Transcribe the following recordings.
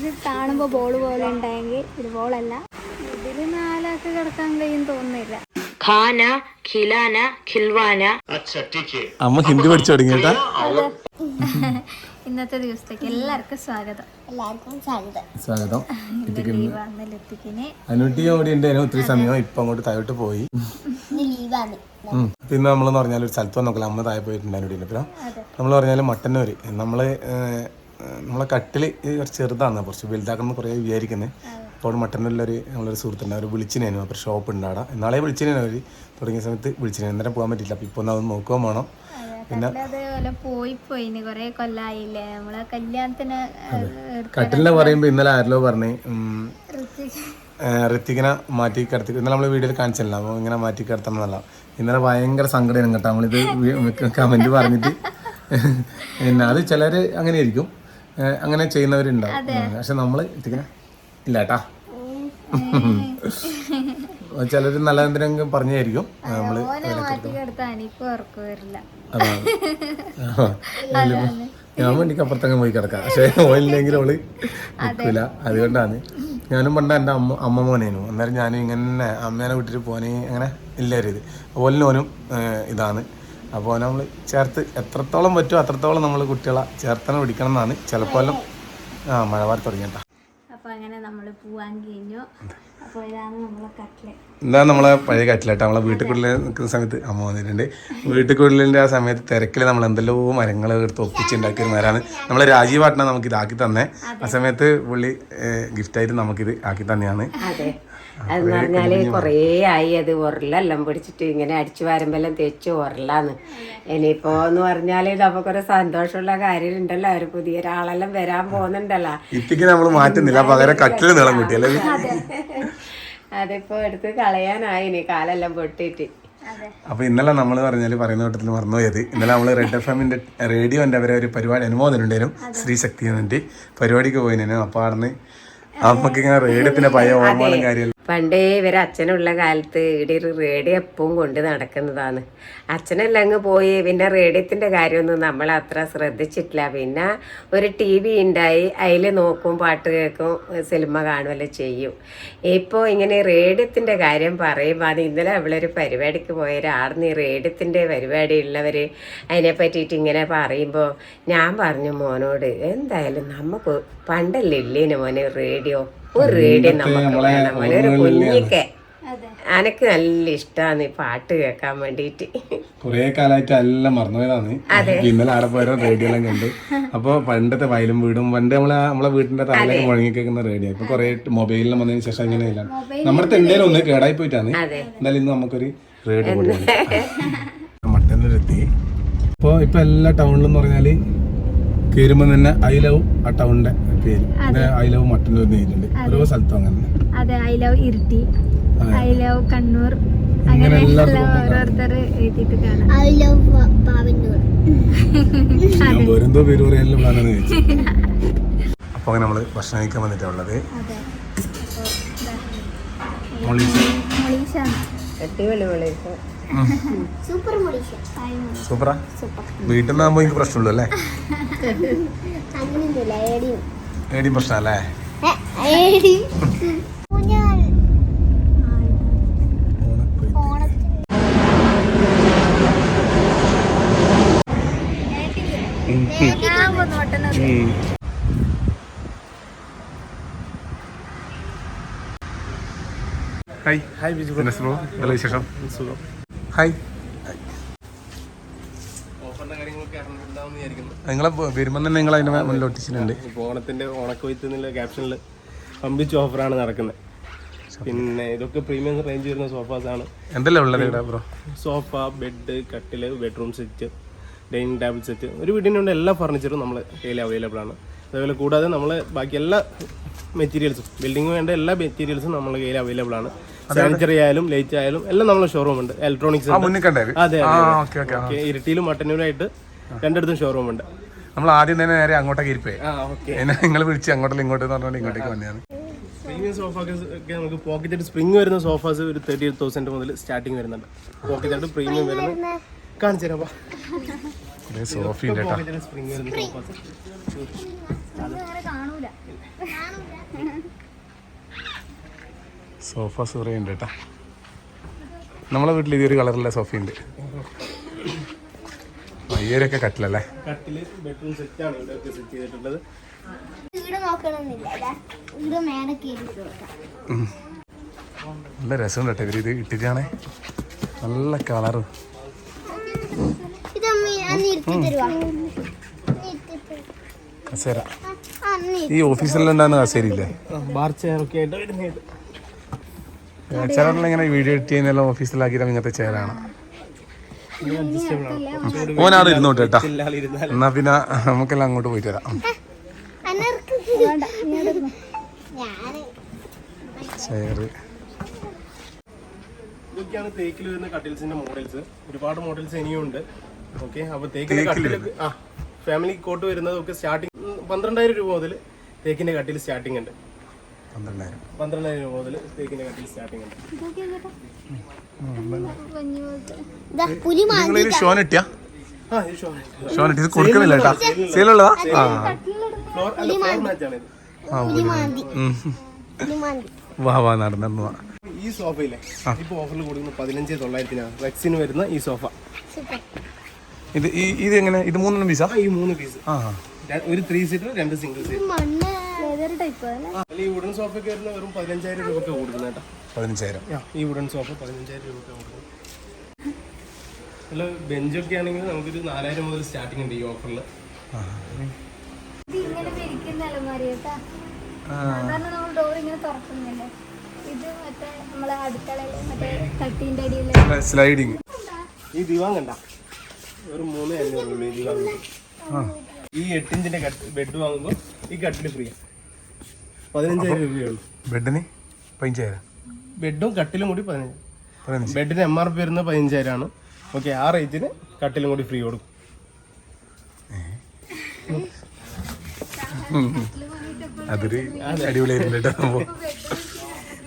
ഇത് കാണുമ്പോൾ ബോൾ പോലെ ഉണ്ടായെങ്കിൽ ഇത് ബോളല്ല ഇതിൽ നാലാൾക്ക് കിടക്കാൻ കഴിയും തോന്നുന്നില്ല. ഖാന ഖിലാന ഖിൽവാന. അമ്മ ഹിന്ദി പഠിച്ചു തുടങ്ങിയിട്ടാ ഇന്നത്തെ ദിവസത്തേക്ക് എല്ലാവർക്കും സ്വാഗതം. എല്ലാവർക്കും സ്വാഗതം. സ്വാഗതം. അനുട്ടി ഓടി ഉണ്ട്. ഒത്തിരി സമയം ഇപ്പൊ അങ്ങോട്ട് താഴോട്ട് പോയി. പിന്നെ നമ്മൾ പറഞ്ഞാൽ ഒരു സ്ഥലത്ത് വന്നോക്കല. അമ്മ താഴെ പോയിട്ടുണ്ട് അനുട്ടിന്റെ പിന്നെ നമ്മൾ പറഞ്ഞാൽ മട്ടന്നൂര്. നമ്മൾ നമ്മളെ കട്ടിൽ ഈ കുറച്ച് ചെറുതാണ് കുറച്ച് വലുതാക്കണം കുറേ വിചാരിക്കുന്നത് അപ്പോൾ മട്ടന്നൂരിലൊരു നമ്മളൊരു സുഹൃത്തുണ്ട് അവർ വിളിച്ചിനേനു. അപ്പോൾ ഷോപ്പ് ഉണ്ട് അവിടെ. നാളെ വിളിച്ചിനേനു അവർ തുടങ്ങിയ സമയത്ത് വിളിച്ചിനു അന്നേരം പോകാൻ പറ്റില്ല അപ്പോൾ ഇപ്പോൾ ഒന്ന് അത് നോക്കുകയും വേണം പിന്നെ അതേപോലെ പോയി പോയിന് കുറേ കൊല്ലായില്ലേ? നമ്മളെ കല്യാണത്തിന് കട്ടിലിനെ പറയുമ്പോൾ ഇന്നലെ ആരല്ലോ പറഞ്ഞേ ഋത്തിക്കിനെ മാറ്റി കിടത്തി. ഇന്നലെ നമ്മൾ വീഡിയോയിൽ കാണിച്ചില്ല അപ്പോൾ ഇങ്ങനെ മാറ്റി കിടത്തണം എന്നല്ല. ഇന്നലെ ഭയങ്കര സങ്കടം കേട്ടോ. നമ്മളിത് കമന്റ് പറഞ്ഞിട്ട്. പിന്നെ അത് ചിലർ അങ്ങനെ ആയിരിക്കും ഏഹ് അങ്ങനെ ചെയ്യുന്നവരുണ്ടാവും. പക്ഷെ നമ്മൾ എത്തിക്കണ ഇല്ല കേട്ടാ ചിലര് നല്ല എന്തിനും പറഞ്ഞായിരിക്കും. നമ്മൾ ഞാൻ വേണ്ടിക്ക് അപ്പുറത്തങ്ങ് പോയി കിടക്കാം. പക്ഷെ ഓയില്ലെങ്കിൽ ഓൾ നിൽക്കില്ല അതുകൊണ്ടാണ്. ഞാനും പണ്ട് എന്റെ അമ്മ അമ്മ മോനേനു. അന്നേരം ഞാനും ഇങ്ങനെ അമ്മേനെ വിട്ടിട്ട് പോനെ അങ്ങനെ ഇല്ലായിരുന്നു. ഓലിനോനും ഇതാണ്. അപ്പോൾ നമ്മൾ ചേർത്ത് എത്രത്തോളം പറ്റുമോ അത്രത്തോളം നമ്മൾ കുട്ടികളെ ചേർത്തനെ പിടിക്കണം എന്നാണ് ചിലപ്പോഴും ആ മഴ വാരി തുടങ്ങിയിട്ടാ ഇതാണ് നമ്മളെ കട്ട്ല്. എന്താ നമ്മളെ പഴയ കട്ടിലായിട്ട് നമ്മളെ വീട്ടിൽ നിൽക്കുന്ന സമയത്ത് അമ്മ വന്നിട്ടുണ്ട്. വീട്ടിൽ ആ സമയത്ത് തിരക്കിൽ നമ്മൾ എന്തെല്ലോ മരങ്ങൾ എടുത്ത് ഒപ്പിച്ചുണ്ടാക്കിയ ഒരു മരമാണ് നമ്മളെ രാജീവ് പാട്ടിനെ നമുക്ക് ഇതാക്കി തന്നെ. ആ സമയത്ത് പുള്ളി ഗിഫ്റ്റായിട്ട് നമുക്കിത് ആക്കി തന്നെയാണ്. അതെന്ന് പറഞ്ഞാൽ കൊറേ ആയി അത് ഉരുളെല്ലാം പിടിച്ചിട്ട് ഇങ്ങനെ അടിച്ചു വാരുമ്പെല്ലാം തേച്ച് ഉരലാന്ന് ഇനിയിപ്പോ എന്ന് പറഞ്ഞാൽ നമുക്കൊരു സന്തോഷമുള്ള കാര്യം ഉണ്ടല്ലോ. ഒരു പുതിയ ഒരാളെല്ലാം വരാൻ പോകുന്നുണ്ടല്ലോ. നമ്മൾ മാറ്റുന്നില്ല. പകരം കട്ടിൽ നീളം കിട്ടിയല്ലേ അതിപ്പോ എടുത്ത് കളയാനായി. ഇനി കാലെല്ലാം പൊട്ടിയിട്ട്. അപ്പൊ ഇന്നലെ നമ്മൾ പറഞ്ഞാൽ പറയുന്ന കൂട്ടത്തിൽ മറന്നുപോയത്. ഇന്നലെ നമ്മൾ റെഡ് എഫ് എമ്മിന്റെ റേഡിയോന്റെ അവരെ ഒരു പരിപാടി അനുമോദനം ഉണ്ടായിരുന്നു. സ്ത്രീ ശക്തി എന്നിട്ട് പരിപാടിക്ക് പോയിനു അപ്പൊ അവിടുന്ന് അമ്മയ്ക്ക് ഇങ്ങനെ റേഡിയത്തിന്റെ പഴയ ഓർമ്മകളും കാര്യമെല്ലാം പണ്ടേ ഇവരെ അച്ഛനുള്ള കാലത്ത് ഇവിടെ ഒരു റേഡിയോ എപ്പോഴും കൊണ്ട് നടക്കുന്നതാണ്. അച്ഛനെല്ലാം അങ്ങ് പോയി. പിന്നെ റേഡിയത്തിന്റെ കാര്യമൊന്നും നമ്മൾ അത്ര ശ്രദ്ധിച്ചിട്ടില്ല. പിന്നെ ഒരു ടി വി ഉണ്ടായി അതിൽ നോക്കും പാട്ട് കേൾക്കും സിനിമ കാണുമല്ലോ ചെയ്യും. ഇപ്പോൾ ഇങ്ങനെ റേഡിയത്തിന്റെ കാര്യം പറയുമ്പോൾ അത് ഇന്നലെ അവളൊരു പരിപാടിക്ക് പോയവരാർന്ന് ഈ റേഡിയത്തിന്റെ പരിപാടി ഉള്ളവർ അതിനെ പറ്റിയിട്ട് ഇങ്ങനെ പറയുമ്പോൾ ഞാൻ പറഞ്ഞു മോനോട് എന്തായാലും നമുക്ക് പണ്ടല്ലേ ഇല്ലേനു മോനെ റേഡിയോ? ഒരു റേഡിയോ നമുക്ക് വേണം മോനെ. ഒരു കുഞ്ഞിക്കെ അനക്ക് നല്ല ഇഷ്ടാന്ന് ഈ പാട്ട് കേൾക്കാൻ വേണ്ടിട്ട്. കൊറേ കാലായിട്ട് എല്ലാം മറന്നുപോയതാണ്. ഇന്നലെ ആടെ പോയ റേഡിയോ എല്ലാം കണ്ട്. അപ്പൊ പണ്ടത്തെ വയലും വീടും പണ്ട് നമ്മളെ നമ്മളെ വീടിന്റെ തലയിൽ മുഴങ്ങി കേൾക്കുന്ന റേഡിയോ. ഇപ്പൊ കൊറേ മൊബൈലിൽ വന്നതിന് ശേഷം അങ്ങനെയില്ല. നമ്മുടെ തെണ്ടേലും ഒന്ന് കേടായി പോയിട്ടാണ് എന്തായാലും ഇന്ന് നമുക്കൊരു റേഡിയോ മട്ടന്നൂരെത്തി. ഇപ്പൊ ഇപ്പൊ എല്ലാ ടൗണിലും പറഞ്ഞാൽ കേറുമ്പോ തന്നെ ഐ ലവ് ആ ടൗണിന്റെ പേര്. ഐ ലവ് മട്ടന്നൂർ എഴുതിയിട്ടുണ്ട്. ഓരോ സ്ഥലത്തും അങ്ങനെ. അതെ I love Iritty. I love Kannur. അങ്ങനെ ഓരോരുത്തർ എഴുതിയിട്ട് കാണാം. ഞാൻ വേറെന്തോ പേര് പറയാനുള്ള പ്ലാനാണ് അങ്ങനെ നമ്മൾ ഭക്ഷണം കഴിക്കാൻ വന്നിട്ടുള്ളത് സൂപ്പറാ? വീട്ടിൽ നിന്നാകുമ്പോ എനിക്ക് പ്രശ്നമുള്ളൂ അല്ലേ? ഏടി. പ്രശ്നം അല്ലേ ഞാൻ വന്നോട്ടെ ഹായ് ഹായ് ബിജു ബ്രോ നല്ല വിശേഷം? ഹായ് നിങ്ങളെ വരുമ്പോൾ തന്നെ നിങ്ങൾ അതിന്റെ മുന്നിൽ ഒട്ടിച്ചിട്ടുണ്ട്. ഓണത്തിന്റെ ഓണക്കൊയ്ത്ത് എന്നുള്ള ക്യാപ്ഷനിൽ പമ്പിച്ച് ഓഫറാണ് നടക്കുന്നത് പിന്നെ ഇതൊക്കെ പ്രീമിയം റേഞ്ച് വരുന്ന സോഫാസ് ആണ്. എന്തെല്ലാം ഉള്ളത് ബ്രോ സോഫ ബെഡ് കട്ടിൽ bedroom set dining table set ഒരു വീടിനുണ്ട് എല്ലാ ഫർണിച്ചറും നമ്മൾ കയ്യിൽ അവൈലബിൾ ആണ്. അതേപോലെ കൂടാതെ നമ്മൾ ബാക്കി എല്ലാ മെറ്റീരിയൽസും ബിൽഡിംഗ് വേണ്ട എല്ലാ മെറ്റീരിയൽസും നമ്മുടെ കയ്യിൽ അവൈലബിൾ ആണ്. സാനിറ്ററി ആയാലും ലൈറ്റ് ആയാലും എല്ലാം നമ്മളെ ഷോറൂം ഉണ്ട്. ഇലക്ട്രോണിക്സ് അതെ ഇരട്ടിയിലും മട്ടന്നൂരായിട്ട് രണ്ടിടത്തും ഷോറൂം ഉണ്ട്. നമ്മൾ ആദ്യം തന്നെ നേരെ അങ്ങോട്ടേക്ക് ഇരിപ്പേ. എന്നെ നിങ്ങൾ വിളിച്ച് അങ്ങോട്ടല്ല ഇങ്ങോട്ടെന്ന് പറഞ്ഞാൽ ഇങ്ങോട്ടേക്ക് വന്നെയാണ് നമുക്ക് പോക്കറ്റായിട്ട് സ്പ്രിംഗ് വരുന്ന സോഫാസ് ഒരു തേർട്ടി തൗസൻഡ് മുതൽ സ്റ്റാർട്ടിങ് വരുന്നുണ്ട്. പോക്കറ്റ് പ്രീമിയം വരുന്ന കാണിച്ചു തരാം സോഫിന്റെ സ്പ്രിംഗ് വരുന്ന സോഫാസ് സോഫ ഉണ്ട് കേട്ടാ. നമ്മളെ വീട്ടിൽ ഇതൊരു കളറുള്ള സോഫയുണ്ട് അയ്യരൊക്കെ കട്ടിലല്ലേ? കട്ടിൽ ബെഡ്റൂം സെറ്റ് ആണ് ഇവിടെ ഒക്കെ സെറ്റ് ചെയ്തിട്ടുള്ളത്. നല്ല രസമുണ്ട് കേട്ടോ ഇവരിത് ഇത് ഇട്ടിട്ടാണേ നല്ല കളറും. ഈ ഓഫീസിലെല്ലാം കസേരില്ലേ കസേരയില്ലേ? ബാർ ചെയറൊക്കെ ആയിട്ട് വരുന്നത്. ചിലരെല്ലാം ഇങ്ങനെ വീഡിയോ എഡിറ്റ് ചെയ്യുന്നെല്ലാം ഓഫീസിലാക്കിയിട്ട് ഇങ്ങനത്തെ ചെയറാണ്. ആണ് ഓനാട് ഇരുന്നോട്ടെ കേട്ടാ ഇരുന്നാൽ എന്നാ പിന്നെ നമുക്കെല്ലാം അങ്ങോട്ട് പോയിട്ട് വരാം. ചെയർ ഇതൊക്കെയാണ് തേക്കിൽ വരുന്ന കട്ടിൽസിന്റെ മോഡൽസ് ഒരുപാട് മോഡൽസ് ഇനിയും ഉണ്ട്. ഓക്കെ അപ്പൊ തേക്കിന്റെ കട്ടിലൊക്കെ ആ ഫാമിലി കോട്ട് വരുന്നതൊക്കെ സ്റ്റാർട്ടിങ് പന്ത്രണ്ടായിരം രൂപ മുതൽ തേക്കിന്റെ കട്ടിൽ സ്റ്റാർട്ടിംഗ് ഉണ്ട്. പന്ത്രണ്ടായിരം. പന്ത്രണ്ടായിരം രൂപ മുതൽ തേക്കിന്റെ കട്ടിൽ സ്റ്റാർട്ടിംഗ് ഉണ്ട്. ഇതാ നിങ്ങളൊരു ഷോൻ ഇട്ടിയാ? ഷോൻ ഇട്ട്. കൊടുക്കുന്നില്ല കേട്ടാ. സെയിലുള്ളതാ ആ. വാ വാ നടന്നു നടന്നു വാ. ഈ സോഫയിലെ ഇപ്പൊ ഓഫറിൽ കൊടുക്കുന്ന പതിനഞ്ച് തൊള്ളായിരത്തിനാണ്. റെക്സിന് വരുന്ന ഈ സോഫ. ഇത് ഇത് എങ്ങനെ? ഇത് മൂന്നെണ്ണം പീസാ ഈ മൂന്ന് പീസ് ആ ഒരു ത്രീ സീറ്റർ രണ്ട് സിംഗിൾ സീറ്റർ ടൈപ്പ് ഈ വുഡൻ സോഫയ്ക്ക് വരുന്ന വെറും പതിനഞ്ചായിരം രൂപ കൊടുക്കുന്നത് കേട്ടോ. പതിനഞ്ചായിരം. ഈ വുഡൻ സോഫ പതിനഞ്ചായിരം രൂപ കൊടുക്കുന്നത് അല്ല ബെഞ്ചൊക്കെ ആണെങ്കിൽ നമുക്കൊരു നാലായിരം മുതൽ സ്റ്റാർട്ടിംഗ് ഉണ്ട് ഈ ഓഫറിൽ ഇത് ഇങ്ങനെ വിരിക്കുന്ന അലമാരി കേട്ടാ? സാധാരണ നമ്മൾ ഡോർ ഇങ്ങനെ തുറക്കുന്നില്ലേ ഇത് മറ്റേ നമ്മളെ അടുക്കളയിൽ മറ്റേ തട്ടീന്റെ അടിയിൽ സ്ലൈഡിങ് ഈ ദിവാൻ കണ്ട? ഒരു മൂന്ന് അഞ്ഞൂറ് ഉള്ളൂ ഈ ദിവാൻ. ഈ എട്ടിഞ്ചിന്റെ ബെഡ് വാങ്ങുമ്പോൾ ഈ കട്ടിൽ ഫ്രീ പതിനഞ്ചായിരം രൂപയുള്ളൂ ബെഡിന് പതിനഞ്ചായിരം? ബെഡും കട്ടിലും കൂടി പതിനഞ്ച്. ബെഡിന് എം ആർ പി വരുന്നത് പതിനഞ്ചായിരമാണ് ഓക്കെ ആ റേറ്റിന് കട്ടിലും കൂടി ഫ്രീ കൊടുക്കും. അതൊരു അടിപൊളിയായിരുന്നു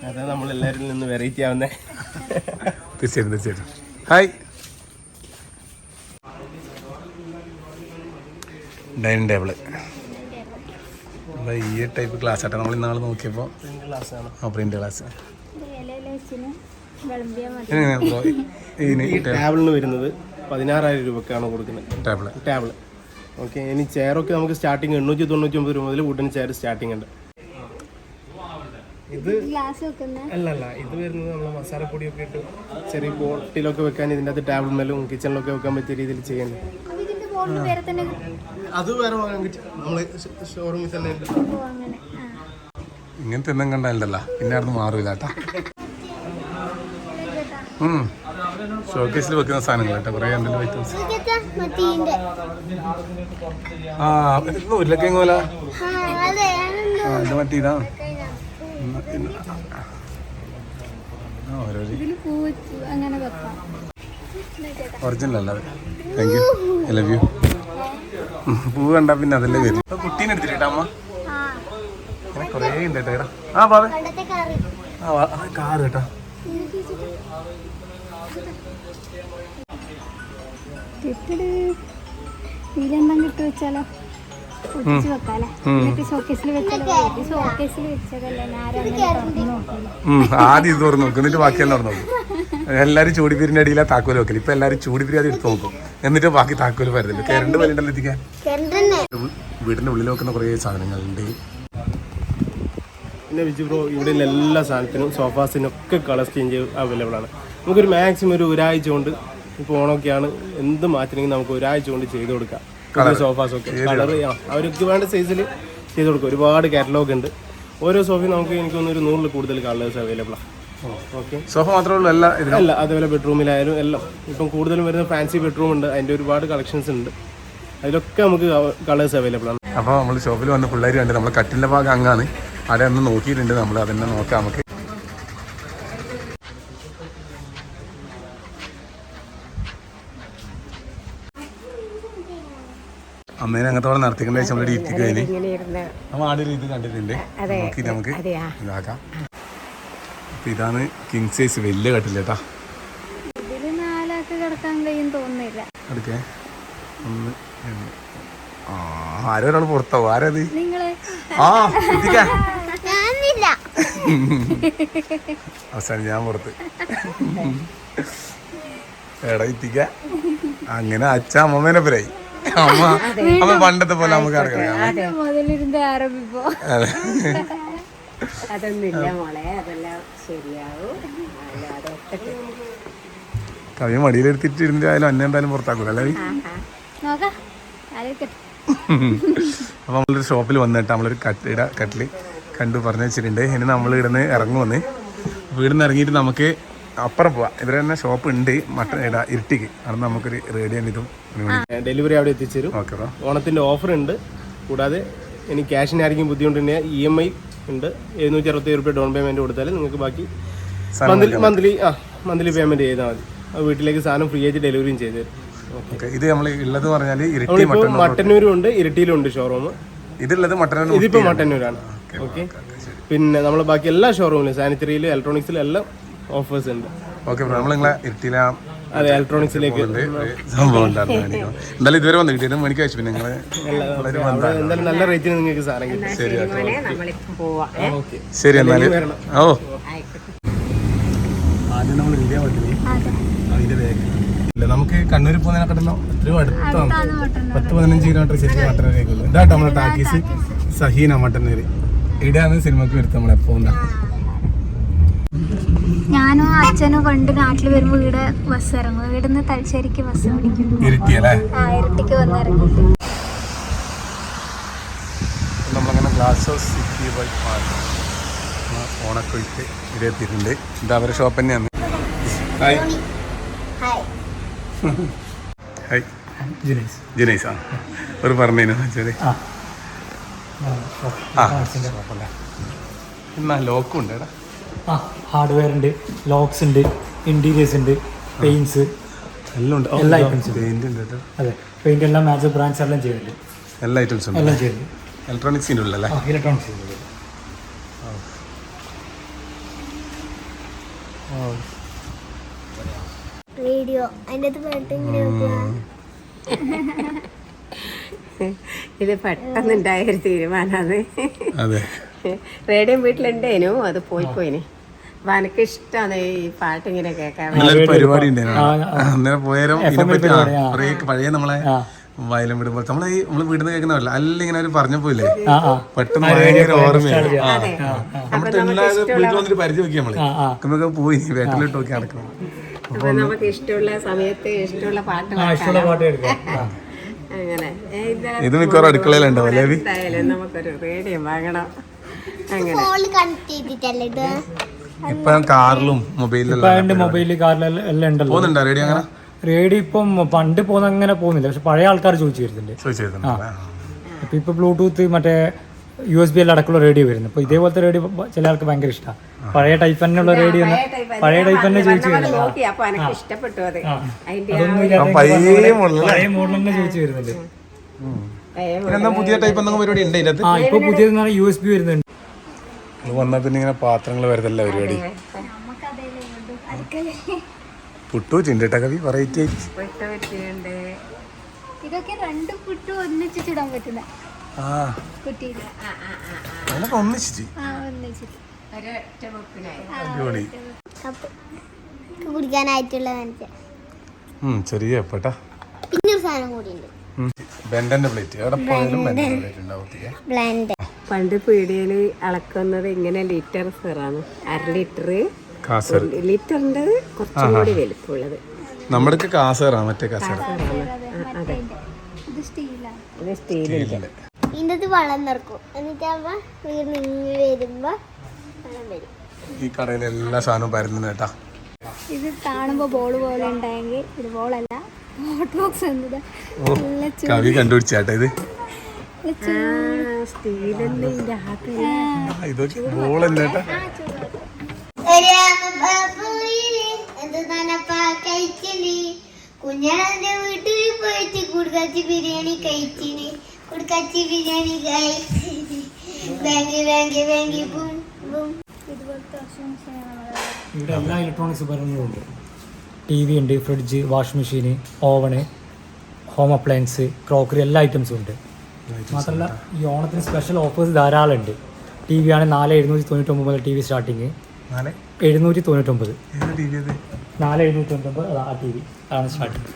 അതാ നമ്മൾ എല്ലാവരിൽ നിന്ന് വെറൈറ്റി ആവുന്നേ. തീർച്ചയായിട്ടും തീർച്ചയായിട്ടും. ഹായ് ഡൈനിങ് ടേബിൾ ഈ ടൈപ്പ് ക്ലാസ് ആട്ടെ. നമ്മൾ ഇന്നാൾ നോക്കിയപ്പോൾ ആ പ്രിന്റ് ക്ലാസ് ഈ ടേബിളിന് വരുന്നത് പതിനാറായിരം രൂപക്കാണ് കൊടുക്കുന്നത്. ടേബിൾ ടേബിൾ ഓക്കെ ഇനി ചെയറൊക്കെ നമുക്ക് സ്റ്റാർട്ടിങ് എണ്ണൂറ്റി തൊണ്ണൂറ്റി ഒമ്പത് രൂപ മുതൽ വുഡൻ ചെയർ സ്റ്റാർട്ടിംഗ് ഉണ്ട്. ഇത് ഗ്ലാസ് വെക്കുന്ന? അല്ല അല്ല ഇത് വരുന്നത് നമ്മൾ മസാലപ്പൊടിയൊക്കെ ഇട്ട് ചെറിയ ബോട്ടിലൊക്കെ വെക്കാൻ ഇതിന്റെ അകത്ത് ടേബിൾ മേലും കിച്ചണിലൊക്കെ വെക്കാൻ പറ്റിയ രീതിയിൽ ചെയ്യുന്നത് അപ്പൊ വേറെ തന്നെ അത് വേറെ വാങ്ങാൻ കിട്ടി. നമ്മൾ ഷോറൂമിൽ തന്നെ ഉണ്ട് ഇങ്ങനത്തെ എന്തും കണ്ടാലല്ല പിന്നെ അവിടെ മാറില്ല കേട്ടാ. ഷോക്കേസിൽ വെക്കുന്ന സാധനങ്ങൾ കേട്ടോ. കുറേ എന്തെങ്കിലും ഐറ്റംസ് ആ ഇത് ഉരുളക്കിഴങ്ങ് പോലെ. ആ ഇത് മറ്റേ ഇതാ ഒറിജിനൽ അല്ല thank you I love you പൂ കണ്ടാ പിന്നെ അതല്ലേ വരും. ഇപ്പൊ കുട്ടീനെ എടുത്തിട്ടാ അമ്മ? കുറേ ഉണ്ട് കേട്ടോ ആ കറി ആ കാറ് കേട്ടോ. ഇതിലെന്താ കിട്ടു വെച്ചാലോ? ഒട്ടിച്ച് വെക്കാല്ലേ എന്നിട്ട് ഷോക്കേസിൽ വെച്ചാലോ ഷോക്കേസിൽ വെച്ചതല്ലേ ആദ്യം ഇത് തുറന്നു നോക്കും. എന്നിട്ട് ബാക്കിയെല്ലാം തുറന്നു നോക്കും. എല്ലാരും ചൂടിപ്പിരിന്റെ അടിയിലാ താക്കോൽ വെക്കൽ. ഇപ്പൊ എല്ലാരും ചൂടിപ്പിരി അത് എടുത്ത് നോക്കും. എന്നിട്ട് ബാക്കി താക്കോൽ വരുന്നില്ല കരണ്ട് എത്തിക്കാൻ വീടിന്റെ ഉള്ളിൽ വെക്കുന്ന കുറേ സാധനങ്ങളുണ്ട്. പിന്നെ വിജു ബ്രോ ഇവിടെ എല്ലാ സാധനത്തിനും സോഫാസിനൊക്കെ കളർ ചേഞ്ച് അവൈലബിൾ ആണ്. നമുക്കൊരു മാക്സിമം ഒരു ഒരാഴ്ച കൊണ്ട് ഇപ്പോൾ ഓണമൊക്കെയാണ് എന്ത് മാറ്റണമെങ്കിൽ നമുക്ക് ഒരാഴ്ച കൊണ്ട് ചെയ്ത് കൊടുക്കാം. പുതിയ സോഫാസൊക്കെ കളർ അവർക്ക് വേണ്ട സൈസിൽ ചെയ്ത് കൊടുക്കും. ഒരുപാട് കാറ്റലോഗ് ഉണ്ട്. ഓരോ സോഫയും നമുക്ക് എനിക്ക് തോന്നുന്നു ഒരു നൂറിൽ കൂടുതൽ കളേഴ്സ് അവൈലബിൾ ആണ്. ഓക്കെ സോഫ മാത്രമേ അല്ല അതേപോലെ ബെഡ്റൂമിലായാലും എല്ലാം. ഇപ്പം കൂടുതലും വരുന്ന ഫാൻസി ബെഡ്റൂം ഉണ്ട്. അതിന്റെ ഒരുപാട് കളക്ഷൻസ് ഉണ്ട്. അതിലൊക്കെ നമുക്ക് കളേഴ്സ് അവൈലബിൾ ആണ്. അപ്പോൾ നമ്മൾ ഷോപ്പിൽ വന്ന പിള്ളേർ കണ്ട് നമ്മൾ കട്ടിലിന്റെ ഭാഗം അങ്ങാണ്. അവിടെ ഒന്ന് നോക്കിയിട്ടുണ്ട് നമ്മൾ അതന്നെ നോക്കാം നമുക്ക്. അമ്മേനെ അങ്ങനത്തെ നടത്തിക്കേണ്ട വെച്ചാൽ നമ്മുടെ ഇരിക്കുക കഴിഞ്ഞ് നമ്മൾ ആടെ ഇത് കണ്ടിട്ടുണ്ട്. നോക്കി നമുക്ക് ഇതാക്കാം. അപ്പൊ ഇതാണ് കിങ് സൈസ് വലിയ കട്ടില്ല തോന്നുന്നില്ല. അടുക്കേ ഒന്ന് ആ ആരോ ഒരാൾ പുറത്താവും. ആരത്? നിങ്ങൾ. ആ എത്തിക്കാ ഞാനില്ല. അവസാനം ഞാൻ പുറത്ത്. എടാ ഇത്തിക്ക. അങ്ങനെ അച്ഛ അമ്മമ്മേനെ പേരായി അമ്മ. അമ്മ പണ്ടത്തെ പോലെ നമുക്ക് അറിയാം മുതലിരുന്ന് ആരംഭിപ്പോ അതെ. അതൊന്നുമില്ല മോളെ അതെല്ലാം ശരിയാവും. മടിയിലെടുത്തിട്ട് ഇരുന്നാലും അന്നെ എന്തായാലും പുറത്താക്കൂല അല്ലേ? അപ്പൊ അപ്പോൾ നമ്മളൊരു ഷോപ്പിൽ വന്നിട്ട് നമ്മളൊരു കട്ടിട കട്ടിൽ കണ്ടു പറഞ്ഞു വെച്ചിട്ടുണ്ട്. ഇനി നമ്മൾ ഇവിടുന്ന് ഇറങ്ങുമെന്ന്. വീടിന്ന് ഇറങ്ങിയിട്ട് നമുക്ക് അപ്പുറം പോവാം. ഇവരെ തന്നെ ഷോപ്പ് ഉണ്ട്. മട്ടൺ ഇട ഇരുട്ടിക്ക്. അവിടെ നമുക്കൊരു റേഡിയൻ ഇതും ഡെലിവറി അവിടെ എത്തിച്ചേരും ഓക്കെ ബ്രോ ഓണത്തിന്റെ ഓഫർ ഉണ്ട്. കൂടാതെ ഇനി ക്യാഷിന് ആയിരിക്കും ബുദ്ധിമുട്ടുണ്ടെങ്കിൽ ഇ എം ഐ ഉണ്ട്. എഴുന്നൂറ്റി അറുപത്തി റുപ്യ ഡൗൺ പേയ്മെന്റ് കൊടുത്താൽ നിങ്ങൾക്ക് ബാക്കി മന്ത്ലി മന്ത്ലി ആ മന്ത്ലി പേയ്മെന്റ് ചെയ്താൽ മതി. വീട്ടിലേക്ക് സാധനം ഫ്രീ ആയിട്ട് ഡെലിവറിയും ചെയ്തു തരും. ഓക്കെ ഇത് നമ്മൾ ഉള്ളത് പറഞ്ഞാൽ ഇരിട്ടി മട്ടന്നൂരും ഉണ്ട് ഇരിട്ടിയിലും ഉണ്ട് ഷോറൂം ഇതുള്ളത് മട്ടന്നൂർ ഇതിപ്പോൾ മട്ടന്നൂരാണ്. ഓക്കെ പിന്നെ നമ്മൾ ബാക്കി എല്ലാ ഷോറൂമിലും സാനിറ്ററിയിലും ഇലക്ട്രോണിക്സിലും എല്ലാം ഓഫേഴ്സ് ഉണ്ട്. ഓക്കെ നമ്മൾ നിങ്ങളെ ഇരുട്ടിയിലെ അതെ ഇലക്ട്രോണിക്സിലേക്ക് സംഭവം. എന്തായാലും ഇതുവരെ വന്നു കിട്ടിയാലും മണിക്ക് അയച്ചു പിന്നെ നിങ്ങൾ എന്തായാലും നല്ല റേറ്റിന് നിങ്ങൾക്ക് സാധനം കിട്ടും. ശരി ശരി എന്നാൽ. ഓ. ആദ്യം നമ്മൾ ഇന്ത്യ അതിന്റെ ഇല്ല നമുക്ക് കണ്ണൂർ പോകുന്നതിനെക്കാട്ടല്ലോ എത്രയോ അടുത്താണ്. പത്ത് പതിനഞ്ച് കിലോമീറ്റർ ശരിക്കും മട്ടന്നൂരേക്കുള്ളൂ ഇതാട്ടോ നമ്മുടെ ടാക്കീസ്. സഹീന മട്ടന്നൂര്. ഇവിടെയാണ് സിനിമക്ക് വരുത്തുന്നത് നമ്മളെപ്പോ ഞാനും അച്ഛനും പണ്ട് നാട്ടിൽ വരുമ്പോ ഇവിടെ ബസ് ഇറങ്ങും ഇവിടുന്ന് തലശ്ശേരിക്ക് ബസ് ഇരുട്ടിയല്ലേ ആ ഇരട്ടിക്ക് വന്നിറങ്ങിയിട്ട് നമ്മളങ്ങനെ glass house city by park ഓണക്കൊയ്ക്ക് ഇവിടെ എത്തിയിട്ടുണ്ട് ഇത് അവരുടെ ഷോപ്പ് തന്നെയാണ് ഹായ് ഹായ് ജിനൈസ് ആ ഒരു എന്നാ ലോക്കും ഉണ്ട് എടാ ഹാർഡ്വെയർ ഉണ്ട് ലോക്സ് ഉണ്ട് ഇന്റീരിയേഴ്സ് ഉണ്ട് പെയിൻസ് എല്ലാം ഉണ്ട്. എല്ലാ ഐറ്റംസും. പെയിന്റ് ഉണ്ട്. കേട്ടോ. അതെ. പെയിന്റ് എല്ലാം മാച്ച് ബ്രാൻഡ്സ് എല്ലാം ചെയ്യുന്നുണ്ട് എല്ലാ ഐറ്റംസും എല്ലാം ചെയ്യുന്നുണ്ട് ഇലക്ട്രോണിക്സിന്റെ ഉള്ളല്ലേ ആ ഇലക്ട്രോണിക്സ് റേഡിയോ അതിന്റെ അത് പാട്ട് ഇങ്ങനെ വെക്കുക ഇത് പെട്ടെന്നുണ്ടായ ഒരു തീരുമാനമാണ് അതെ. റേഡിയോ വീട്ടിലുണ്ടേനു അത് പോയി പോയിന്. അപ്പൊ എനിക്ക് ഇഷ്ടമാണ് ഈ പാട്ട് ഇങ്ങനെ കേൾക്കാൻ നല്ലൊരു പരിപാടി ഉണ്ടായിരുന്നു അന്നേരം പോയാലും ഇതിനെപ്പറ്റി ആ, കുറേ പഴയ നമ്മളെ വയലും വിടുമ്പോൾ നമ്മളെ ഈ നമ്മൾ വീട്ടിൽ നിന്ന് കേൾക്കുന്നവരല്ല അല്ല ഇങ്ങനെ ഒരു പറഞ്ഞു ആ ആ. പെട്ടെന്ന് ഭയങ്കര ഓർമ്മയാണ് ആ. നമ്മുടെ ടെന്നിലായത് വീട്ടിൽ വന്നിട്ട് പരിചയം നോക്കി നമ്മൾ. പോയി വേട്ടലിട്ട് നോക്കി നടക്കണം. അപ്പൊ നമുക്ക് ഇഷ്ടമുള്ള സമയത്ത് ഇഷ്ടമുള്ള പാട്ട് ആ ഇഷ്ടമുള്ള പാട്ട് എടുക്കാം. ആ. അങ്ങനെ. ഏ, ഇത് ഇത് മിക്കവാറും അടുക്കളയിലുണ്ടാവും അല്ലേ? അഭി? എന്തായാലും നമുക്കൊരു റേഡിയോ വാങ്ങണം. അങ്ങനെ. ഫോണിൽ കണക്ട് ചെയ്തിട്ടല്ലേ ഇത്? ഇപ്പൊ കാറിലും ഇപ്പൊ മൊബൈലിലെല്ലാം മൊബൈലിൽ കാറിലെല്ലാം എല്ലാം ഉണ്ടല്ലോ. പോകുന്നുണ്ടോ? റേഡിയോ അങ്ങനെ? റേഡിയോ ഇപ്പം പണ്ട് പോകുന്ന അങ്ങനെ പോകുന്നില്ല. പക്ഷെ പഴയ ആൾക്കാർ ചോദിച്ചു വരുന്നുണ്ട് ഇപ്പൊ ഇപ്പൊ ബ്ലൂടൂത്ത് മറ്റേ യു എസ് ബി എല്ലാം അടക്കമുള്ള റേഡിയോ വരുന്നത്. അപ്പൊ ഇതേപോലത്തെ റേഡിയോ ചില ആൾക്ക് ഭയങ്കര ഇഷ്ടമാണ് പഴയ ടൈപ്പ് തന്നെയുള്ള റേഡിയോ പഴയ ടൈപ്പ് തന്നെ. ചോദിച്ചു വരുന്നുണ്ട് പഴയ മോഡൽ തന്നെ ചോദിച്ചു പുതിയ ടൈപ്പ് എന്തെങ്കിലും പരിപാടി ഉണ്ട് ഇതിനകത്ത്? ആ ഇപ്പൊ പുതിയത് യു എസ് ബി വരുന്നുണ്ട്. ഇത് വന്നാൽ പിന്നെ ഇങ്ങനെ പാത്രങ്ങൾ വരുന്നല്ല പരിപാടി? പുട്ടു ചിണ്ടിട്ട കവി വെറൈറ്റി ഇതൊക്കെ രണ്ട് പുട്ട് ഒന്നിച്ചിടാൻ പറ്റുന്ന ഒന്നിച്ചിട്ട്. അടിപൊളി. കുടിക്കാനായിട്ടുള്ള ചെറിയ പെട്ടാ പിന്നെ ഒരു സാധനം കൂടിയുണ്ട്. ബെൻഡന്റെ പ്ലേറ്റ്. എവിടെ പോയാലും ബെൻഡന്റെ പ്ലേറ്റ് ഉണ്ടാവും ബ്ലാൻഡ്. പണ്ട് പീടികയിൽ അളക്കുന്നത് ഇങ്ങനെ ലിറ്റർ സെറാണ് അര ലിറ്റർ കാസർ. ലിറ്ററിന്റെ കുറച്ചും കൂടി വലിപ്പമുള്ളത്. നമ്മുടെ കാസറാണ് മറ്റേ കാസർ. ഇത് ഇതിന്റെ വരുമ്പോ ഈ കടയിൽ എല്ലാ സാധനവും പരന്നു കേട്ടാ. ഇത് കാണുമ്പോ ബോൾ പോലെ ഉണ്ടായെങ്കിൽ ഇത് ബോളല്ല എന്നത് ചൂ- കവി കണ്ടുപിടിച്ചാട്ടെ ഇത്. ഇതൊക്കെ വീട്ടിൽ പോയിട്ട് കുടുക്കാച്ചി ബിരിയാണി കഴിച്ചിന്. കുടുക്കാച്ചി ബിരിയാണി കഴിച്ചിന്. ബാങ്കി ബാങ്കി ബാങ്കി ബും ബും. ഇവിടെ എല്ലാ ഇലക്ട്രോണിക്സ് ഉപകരണങ്ങളും ഉണ്ട്. ടി വി ഉണ്ട് fridge washing machine oven home appliance crockery എല്ലാ ഐറ്റംസും ഉണ്ട്. മാത്രമല്ല ഈ ഓണത്തിന് സ്പെഷ്യൽ ഓഫേഴ്സ് ധാരാളം ഉണ്ട് ടി വി ആണ് നാല് എഴുന്നൂറ്റി തൊണ്ണൂറ്റൊമ്പത് മുതൽ ടി വി സ്റ്റാർട്ടിങ് എഴുന്നൂറ്റി തൊണ്ണൂറ്റൊമ്പത് നാല് എഴുന്നൂറ്റി തൊണ്ണൂറ്റൊമ്പത് ഒമ്പത് ആ ടി വി ആണ് സ്റ്റാർട്ടിങ്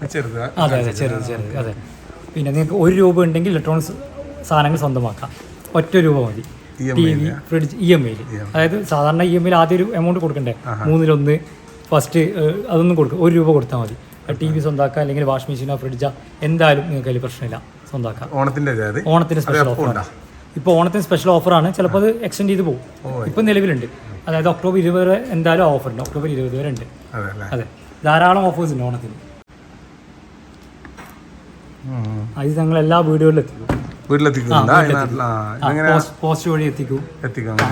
അത് അതെ ചെറുത് ചെറുത് അതെ. പിന്നെ നിങ്ങൾക്ക് ഒരു രൂപ ഉണ്ടെങ്കിൽ ഇലക്ട്രോണിക്സ് സാധനങ്ങൾ സ്വന്തമാക്കാം. ഒറ്റ രൂപ മതി. T V fridge E M ഐയിൽ അതായത് സാധാരണ ഇ എം ഐയിൽ ആദ്യം ഒരു എമൗണ്ട് കൊടുക്കണ്ടേ? മൂന്നിലൊന്ന് ഫസ്റ്റ് അതൊന്നും കൊടുക്കുക ഒരു രൂപ കൊടുത്താൽ മതി. ടി വി സ്വന്തമാക്കാം അല്ലെങ്കിൽ വാഷിംഗ് മെഷീനോ ഫ്രിഡ്ജോ എന്തായാലും നിങ്ങൾക്ക് അതിൽ പ്രശ്നമില്ല. സ്വന്തമാക്കാം. ഓണത്തിന്റെ ഓണത്തിന്റെ ഓണത്തിന് സ്പെഷ്യൽ ഓഫർ ഇപ്പോൾ ഓണത്തിന് സ്പെഷ്യൽ ഓഫറാണ് ചിലപ്പോൾ അത് എക്സ്റ്റെൻഡ് ചെയ്ത് പോകും. ഇപ്പം നിലവിലുണ്ട്. അതായത് ഒക്ടോബർ ഇരുപത് വരെ എന്തായാലും ഓഫർ ഉണ്ട്. ഒക്ടോബർ ഇരുപത് വരെ ഉണ്ട്. അതെ ധാരാളം ഓഫേഴ്സ് ഉണ്ട് ഓണത്തിന്. അത് ഞങ്ങൾ എല്ലാ വീടുകളിലും എത്തിക്കും. പോസ്റ്റ് വഴി എത്തിക്കും.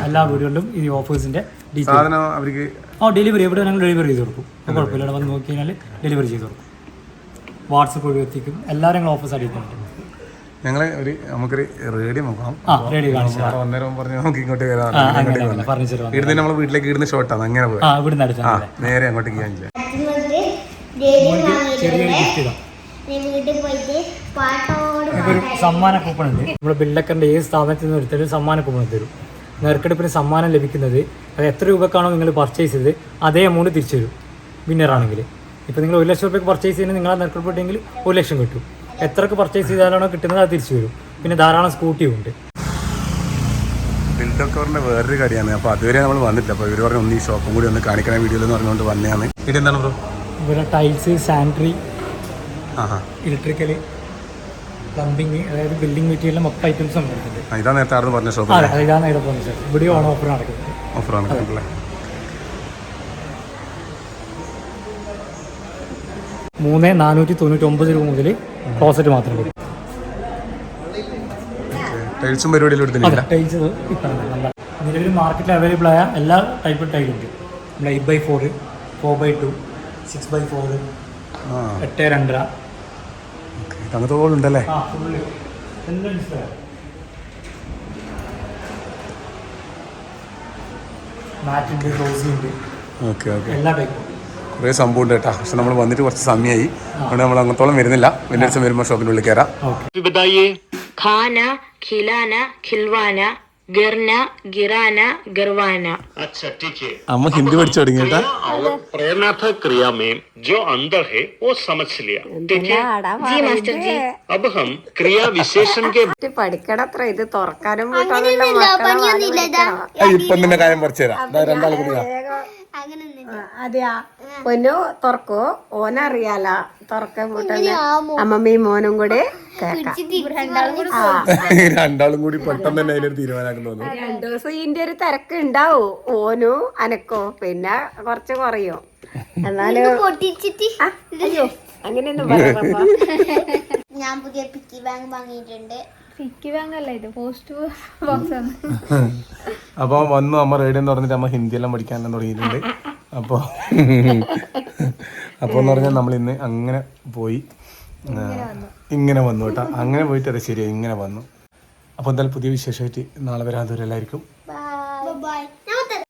എല്ലാ വീടുകളിലും ഈ ഓഫേഴ്സിന്റെ ആ ഡെലിവറി എവിടെ ഞങ്ങൾ ഡെലിവറി ചെയ്ത് കൊടുക്കും. കുഴപ്പമില്ല. വന്ന് നോക്കി കഴിഞ്ഞാൽ ഡെലിവറി ചെയ്ത് കൊടുക്കും. വാട്സപ്പ് വഴി എത്തിക്കും. എല്ലാവരും ഞങ്ങൾ ഓഫേഴ്സ് അടിക്കുന്നുണ്ട് ഞങ്ങളെ ഒരു നമുക്കൊരു റേഡിയോ നോക്കാം ആ റെഡി കാണിച്ചു അവിടെ പറഞ്ഞു നമുക്ക് ഇങ്ങോട്ട് വരാം. ഇവിടുന്ന് നമ്മളെ വീട്ടിലേക്ക് ഇടുന്ന ഷോട്ടാണ് അങ്ങനെ പോയി. ആ ഇവിടുന്ന് അടുത്താണ് നേരെ അങ്ങോട്ടേക്ക് ഒരു സമ്മാന കൂപ്പൺ ഉണ്ട്. നമ്മുടെ ബില്ലക്കറിന്റെ ഏത് സ്ഥാപനത്തിൽ നിന്ന് ഒരുത്തരും സമ്മാന കൂപ്പൺ തരും. നെറുക്കെടുപ്പിന് സമ്മാനം ലഭിക്കുന്നത് അത് എത്ര രൂപക്കാണോ നിങ്ങൾ പർച്ചേസ് ചെയ്തത് അതേ എമൗണ്ട് തിരിച്ചു തരും. വിന്നറാണെങ്കിൽ ഇപ്പോൾ നിങ്ങൾ ഒരു ലക്ഷം രൂപയ്ക്ക് പർച്ചേസ് ചെയ്യുന്നത് നിങ്ങളെ നെറുക്കെടുപ്പ് ഒരു ലക്ഷം കിട്ടും. എത്രക്ക് പർച്ചേസ് ചെയ്താലാണോ കിട്ടുന്നത് അത് തിരിച്ചു വരും. പിന്നെ ധാരാളം സ്കൂട്ടിയും ഉണ്ട്. ബിൽഡോക്കറിന്റെ വേറൊരു കടയാണ്. അപ്പോൾ അതുവരെ നമ്മൾ വന്നിട്ടില്ല. അപ്പോൾ ഇവർ പറഞ്ഞു ഒന്ന് ഈ ഷോപ്പും കൂടി ഒന്ന് കാണിക്കണ വീഡിയോയിൽ എന്ന് പറഞ്ഞുകൊണ്ട് വന്നതാണ്. ഇവിടെ എന്താണ് ബ്രോ ഇവിടെ ടൈൽസ് സാനിറ്ററി ഇലക്ട്രിക്കൽ പ്ലംബിങ് അതായത് ബിൽഡിംഗ് മെറ്റീരിയൽ മൊത്തം ഐറ്റംസ് ഉണ്ട്. ഇതാ നേരത്തെ ആർന്ന് പറഞ്ഞ ഷോപ്പ് ഇതാണ് ഇവിടെ പോകുന്നത് സാർ ഇവിടെ ഓൺ ഓഫർ നടക്കുന്നത് ഓഫറാണ് കണ്ടല്ലേ മൂന്ന് നാനൂറ്റി തൊണ്ണൂറ്റി ഒമ്പത് രൂപ മുതൽ ക്ലോസറ്റ് മാത്രമേ വരും ടൈൽസും പരിപാടിയിലും ടൈൽസ് നിലവിൽ മാർക്കറ്റിൽ അവൈലബിൾ ആയ എല്ലാ ടൈപ്പ് ടൈലുണ്ട് നമ്മൾ eight by four four by two six by four എട്ട് രണ്ടര. അങ്ങനത്തെ ഉണ്ടല്ലേ? മാറ്റുണ്ട് റോസിയുണ്ട് ഉണ്ട് ഓക്കെ ഓക്കെ എല്ലാ ടൈപ്പും കുറെ സംഭവം ഉണ്ട് കേട്ടാ. പക്ഷെ നമ്മൾ വന്നിട്ട് കുറച്ച് സമയമായി. അതുകൊണ്ട് നമ്മൾ അങ്ങോട്ടോളം വരുന്നില്ല. വലിയ ദിവസം വരുമ്പോൾ ഷോപ്പിന്റെ ഉള്ളിൽ കയറാം. ഖാന ഖിൽവാന ഗിറാന ഗർവാന. അമ്മ ഹിന്ദി പഠിച്ചു തുടങ്ങി കേട്ടാ? പ്രേരണ ജോ സമജ് മാസ്റ്റർ അബ് ഹം പഠിക്കണത്ര ഇത് തുറക്കാനും ഇപ്പൊ തന്നെ കാര്യം പറിച്ചു തരാം. രണ്ടാൾ അതെയാ? പൊന്നു തുറക്കോ? ഓനറിയാല. തുറക്കാൻ വീട്ടല്ല അമ്മമ്മയും മോനും കൂടെ കേക്കാം രണ്ടാളും കൂടി പെട്ടെന്ന് തന്നെ അതിനൊരു തീരുമാനമാക്കുന്നു തോന്നുന്നു. രണ്ടു ദിവസം ഇതിന്റെ ഒരു തിരക്ക് ഉണ്ടാവും. ഓനു അനക്കോ പിന്നെ കുറച്ച് കുറയും. എന്നാലും പൊട്ടിച്ചിട്ട് അയ്യോ അങ്ങനെയൊന്നും പറയാ ഞാൻ പുതിയ പിക്കി ബാങ്ക് വാങ്ങിയിട്ടുണ്ട്. പിക്കി ബാങ്ക് ഇത് പോസ്റ്റ് ബോക്സ് ആണ്. അപ്പോൾ വന്നു അമ്മ റേഡിയോ എന്ന് പറഞ്ഞിട്ട് അമ്മ ഹിന്ദിയെല്ലാം പഠിക്കാനെല്ലാം തുടങ്ങിയിട്ടുണ്ട്. അപ്പോൾ അപ്പോൾ എന്ന് പറഞ്ഞാൽ നമ്മൾ ഇന്ന് അങ്ങനെ പോയി ഇങ്ങനെ വന്നു. കേട്ടോ. അങ്ങനെ പോയിട്ട് അതെ ശരിയാ ഇങ്ങനെ വന്നു. അപ്പോൾ എന്തായാലും പുതിയ വിശേഷമായിട്ട് നാളെ വരാൻ എല്ലാവർക്കും ബൈ ബൈ